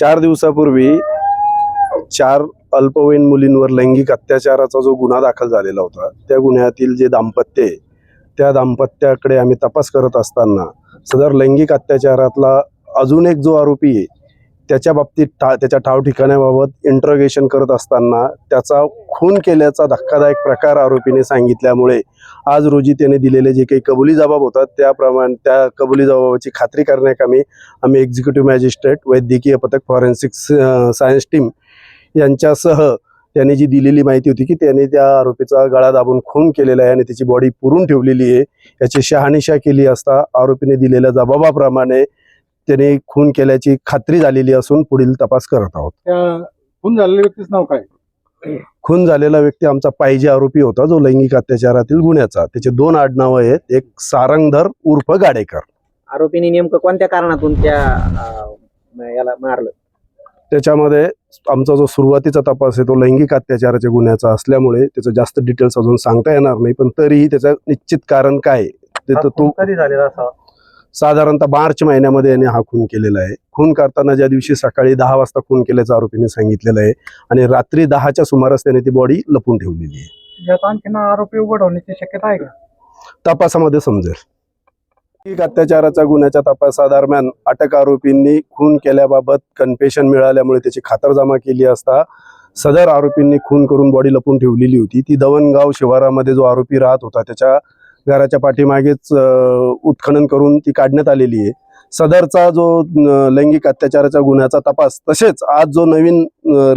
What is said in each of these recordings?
चार दिवसापूर्वी चार अल्पवयीन मुलींवर लैंगिक अत्याचाराचा जो गुन्हा दाखल झालेला होता त्या गुन्ह्यातील जे दाम्पत्य आहे त्या दाम्पत्याकडे आम्ही तपास करत असताना सदर लैंगिक अत्याचारातला अजून एक जो आरोपी आहे त्याच्या बाबतीत ठा त्याच्या ठाव ठिकाण्याबाबत इंट्रोगेशन करत असताना त्याचा खून केल्याचा धक्कादायक प्रकार आरोपीने सांगितल्यामुळे आज रोजी त्याने दिलेले जे काही कबुली जबाब होतात त्याप्रमाणे त्या कबुली जबाबाची खात्री करण्याकामी आम्ही एक्झिक्युटिव्ह मॅजिस्ट्रेट वैद्यकीय पथक फॉरेन्सिक सायन्स टीम यांच्यासह त्याने जी दिलेली माहिती होती की त्याने त्या आरोपीचा गळा दाबून खून केलेला आहे आणि त्याची बॉडी पुरून ठेवलेली आहे याची शहानिशा केली असता आरोपीने दिलेल्या जबाबाप्रमाणे त्याने खून केल्याची खात्री झालेली असून पुढील तपास करत आहोत. त्या खून झालेल्या व्यक्तीचं नाव काय? खून झालेला व्यक्ती आमचा पाहिजे आरोपी होता जो लैंगिक अत्याचारातील गुन्ह्याचा. त्याचे दोन आडनावं आहेत. एक सारंगधर उर्फ गाडेकर. आरोपीने नेमकं कोणत्या कारणातून त्या अं, याला मारलं? त्याच्यामध्ये आमचा जो सुरुवातीचा तपास आहे तो लैंगिक अत्याचाराच्या गुन्ह्याचा असल्यामुळे त्याचं जास्त डिटेल्स अजून सांगता येणार नाही पण तरीही त्याचं निश्चित कारण काय आहे, ते तर तो कधी झालेला असा साधारणतः मार्च महिन्यामध्ये याने हा खून केलेला आहे. खून करताना ज्या दिवशी सकाळी दहा वाजता खून केल्याचं आरोपीने सांगितलेलं आहे आणि रात्री दहाच्या सुमारास त्याने ती बॉडी लपून ठेवलेली आहे. यात आणखीन आरोपी उघड होण्याची शक्यता आहे का? तपासामध्ये समजेल. लैंगिक अत्याचाराच्या गुन्ह्याच्या तपासादरम्यान अटक आरोपींनी खून केल्याबाबत कन्फेशन मिळाल्यामुळे त्याची खातरजमा केली असता सदर आरोपींनी खून करून बॉडी लपून ठेवलेली होती. ती दवणगाव शिवारामध्ये जो आरोपी राहत होता त्याच्या घराच्या पाठीमागेच उत्खनन करून ती काढण्यात आलेली आहे. सदरचा जो लैंगिक अत्याचाराच्या गुन्ह्याचा तपास तसेच आज जो नवीन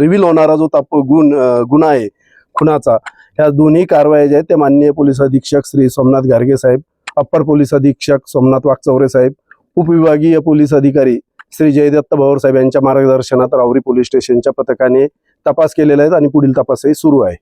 रिव्हील होणारा जो तप गुण गुन्हा आहे खुनाचा ह्या दोन्ही कारवाया ज्या आहेत ते माननीय पोलीस अधीक्षक श्री सोमनाथ गार्गे साहेब अप्पर पोलीस अधीक्षक सोमनाथ वाघचौरे साहेब उपविभागीय पोलीस अधिकारी श्री जयदत्त भवर साहेब यांच्या मार्गदर्शनात रावरी पोलीस स्टेशनच्या पथकाने तपास केलेला आहे आणि पुढील तपासही सुरू आहे.